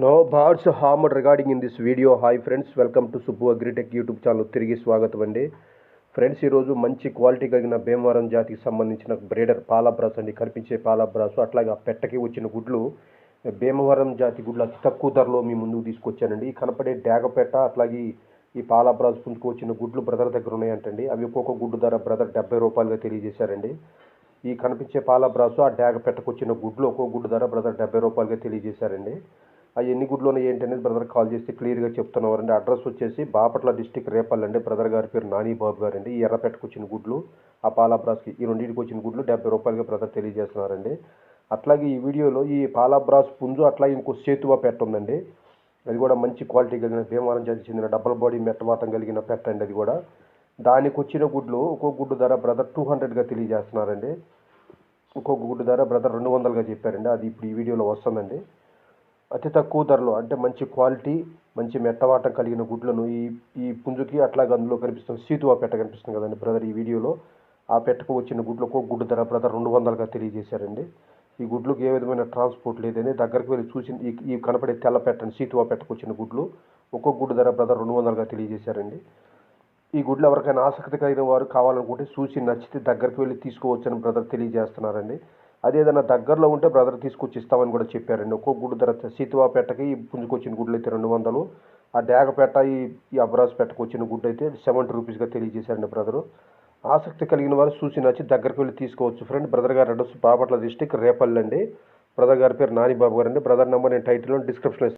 No birds harm regarding in this video hi friends welcome to Subbu agritech YouTube channel తిరిగి స్వాగతం అండి. Friends ఈరోజు మంచి quality కలిగిన భీమవరం జాతికి సంబంధించిన బ్రీడర్ పాలాబ్రాస్ అండి. కనిపించే పాలాబ్రాసు అట్లాగే ఆ పెట్టకి వచ్చిన గుడ్లు భీమవరం జాతి గుడ్లు అతి తక్కువ ధరలో మీ ముందుకు తీసుకొచ్చానండి. ఈ కనపడే డాగపెట్ట అట్లాగే ఈ పాలాబ్రాస్ పుంజుకు వచ్చిన గుడ్లు బ్రదర్ దగ్గర ఉన్నాయంటండి. అవి ఒక్కొక్క గుడ్డు ధర బ్రదర్ డెబ్బై రూపాయలుగా తెలియజేశారండి. ఈ కనిపించే పాలాబ్రాసు ఆ డాగ పెట్టకొచ్చిన గుడ్లు ఒక్కొక్క గుడ్డు ధర బ్రదర్ డెబ్బై రూపాయలుగా తెలియజేశారండి. అవి ఎన్ని గుడ్లు ఉన్నాయి ఏంటి అనేది బ్రదర్ కాల్ చేస్తే క్లియర్గా చెప్తున్నారండి అడ్రస్ వచ్చేసి బాపట్ల డిస్టిక్ రేపల్ అండి. బ్రదర్ గారి పేరు నాని బాబు గారు అండి ఈ ఎర్రపేటకు వచ్చిన గుడ్లు ఆ పాలాబ్రాస్కి ఈ రెండింటికి వచ్చిన గుడ్లు డెబ్బై రూపాయలుగా బ్రదర్ తెలియజేస్తున్నారండి. అట్లాగే ఈ వీడియోలో ఈ పాలాబ్రాస్ పుంజు అట్లాగే ఇంకో సేతువా పెట్ట ఉందండి. అది కూడా మంచి క్వాలిటీ కలిగిన భీమవరం జాతి చెందిన డబల్ బాడీ మెట్టవాటం కలిగిన పెట్ట అండి అది కూడా. దానికి వచ్చిన గుడ్లు ఒక్కొక్క గుడ్డు ధర బ్రదర్ టూ హండ్రెడ్గా తెలియజేస్తున్నారండి. ఒక్కొక్క గుడ్డు ధర బ్రదర్ రెండు వందలుగా చెప్పారండి. అది ఇప్పుడు ఈ వీడియోలో వస్తుందండి. అతి తక్కువ ధరలో అంటే మంచి క్వాలిటీ మంచి మెట్టవాటం కలిగిన గుడ్లను ఈ ఈ పుంజుకి అట్లాగే అందులో కనిపిస్తుంది సీతువా పెట్ట కనిపిస్తుంది కదండి బ్రదర్ ఈ వీడియోలో. ఆ పెట్టకు వచ్చిన గుడ్లు గుడ్డు ధర బ్రదర్ రెండు వందలుగా తెలియజేశారండి. ఈ గుడ్లకు ఏ విధమైన ట్రాన్స్పోర్ట్ లేదని దగ్గరికి వెళ్ళి చూసి ఈ ఈ కనపడే తెల్ల పెట్టని సీతువా పెట్టకు వచ్చిన గుడ్లు ఒక్కొక్క గుడ్డు ధర బ్రదర్ రెండు వందలుగా తెలియజేశారండి. ఈ గుడ్లు ఎవరికైనా ఆసక్తి కలిగిన వారు కావాలనుకుంటే చూసి నచ్చితే దగ్గరికి వెళ్ళి తీసుకోవచ్చని బ్రదర్ తెలియజేస్తున్నారండి. అది ఏదైనా దగ్గరలో ఉంటే బ్రదర్ తీసుకొచ్చి ఇస్తామని కూడా చెప్పారండి ఒక్కొక్క గుడ్డు ధర సీతువాపేటకి ఈ పుంజుకొచ్చిన గుడ్లు అయితే రెండు వందలు. ఆ డాగపేట ఈ అబ్రాజ్పేటకు వచ్చిన గుడ్డు అయితే సెవెంటీ రూపీస్గా తెలియజేశారండి బ్రదరు. ఆసక్తి కలిగిన వారు చూసి నచ్చి దగ్గరికి వెళ్ళి తీసుకోవచ్చు. ఫ్రెండ్ బ్రదర్ గారు అడ్రస్ బాపట్ల డిస్టిక్ రేపల్లండి అండి. బ్రదర్ గారి పేరు నాని బాబు గారు అండి బ్రదర్ నెంబర్ నేను టైటిల్లో డిస్క్రిప్షన్